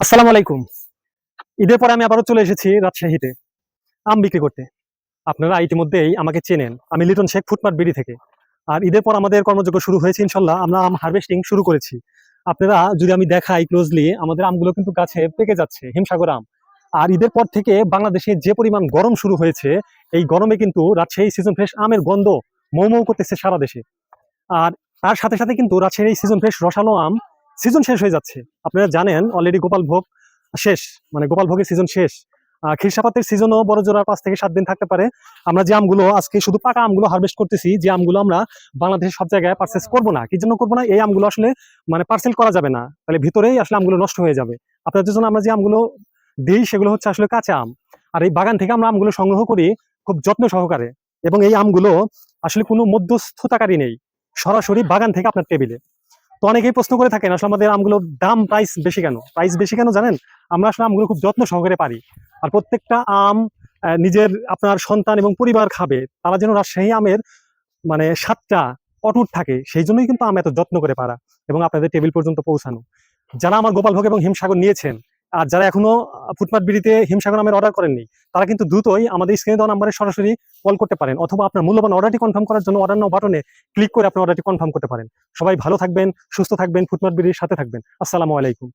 আসসালামু আলাইকুম। ঈদের পরে আমি আবারও চলে এসেছি রাজশাহীতে আম বিক্রি করতে। আপনারা ইতিমধ্যেই আমাকে চেনেন। আমি লিটন শেখ ফুটপাত বিড়ি থেকে। আর ঈদের পর আমাদের কর্মযোগ্য শুরু হয়েছে ইনশাল্লাহ। আমরা আম হারভেস্টিং শুরু করেছি। আপনারা যদি আমি দেখাই ক্লোজলি আমাদের আমগুলো কিন্তু গাছে পেকে যাচ্ছে, হিমসাগর আম। আর ঈদের পর থেকে বাংলাদেশে যে পরিমাণ গরম শুরু হয়েছে, এই গরমে কিন্তু রাজশাহী সিজন ফ্রেশ আমের গন্ধ মৌ মৌ করতেছে সারা দেশে। আর তার সাথে সাথে কিন্তু রাজশাহীর এই সিজন ফ্রেশ রসালো আম সিজন শেষ হয়ে যাচ্ছে। আপনারা জানেন অলরেডি গোপাল ভোগ শেষ মানে গোপাল ভোগের সিজন শেষ। খিরসাপাতের সিজনও বড় জোড়া পাঁচ থেকে সাত দিন থাকতে পারে। আমরা যে আমগুলো, আজকে শুধু পাকা আমগুলো হারভেস্ট করতেছি, যে আমগুলো আমরা বাংলাদেশের সব জায়গায় পারচেস করব না। কি জন্য করব না? এই আমগুলো আসলে মানে পার্সেল করা যাবে না। তাহলে ভিতরেই আসলে আমগুলো নষ্ট হয়ে যাবে। আপনাদের জন্য আমরা যে আমগুলো দিই, সেগুলো হচ্ছে আসলে কাঁচা আম। আর এই বাগান থেকে আমরা আমগুলো সংগ্রহ করি খুব যত্ন সহকারে। এবং এই আমগুলো আসলে কোনো মধ্যস্থতাকারী নেই। সরাসরি বাগান থেকে আপনার টেবিলে। তো অনেকেই প্রশ্ন করে থাকেন, আসলে আমাদের আমগুলোর দাম প্রাইস বেশি কেন? প্রাইস বেশি কেন জানেন? আমরা আসলে আমগুলো খুব যত্ন সহকারে পারি। আর প্রত্যেকটা আম নিজের আপনার সন্তান এবং পরিবার খাবে, তারা যেন রাজশাহী আমের মানে স্বাদটা অটুট থাকে, সেই জন্যই কিন্তু আম এত যত্ন করে পারা এবং আপনাদের টেবিল পর্যন্ত পৌঁছানো। যারা আমার গোপালভোগ এবং হিমসাগর নিয়েছেন আর যারা এখনও ফুটপাত বিড়িতে হিমসাগর নামের অর্ডার করেননি, তারা কিন্তু দ্রুতই আমাদের স্ক্রিনে দেওয়া নাম্বারে সরাসরি কল করতে পারেন অথবা আপনার মূল্যবান অর্ডারটি কনফার্ম করার জন্য অর্ডার নাও বাটনে ক্লিক করে আপনি অর্ডারটি কনফার্ম করতে পারেন। সবাই ভালো থাকবেন, সুস্থ থাকবেন, ফুটপাত বিড়ির সাথে থাকবেন। আসসালামু আলাইকুম।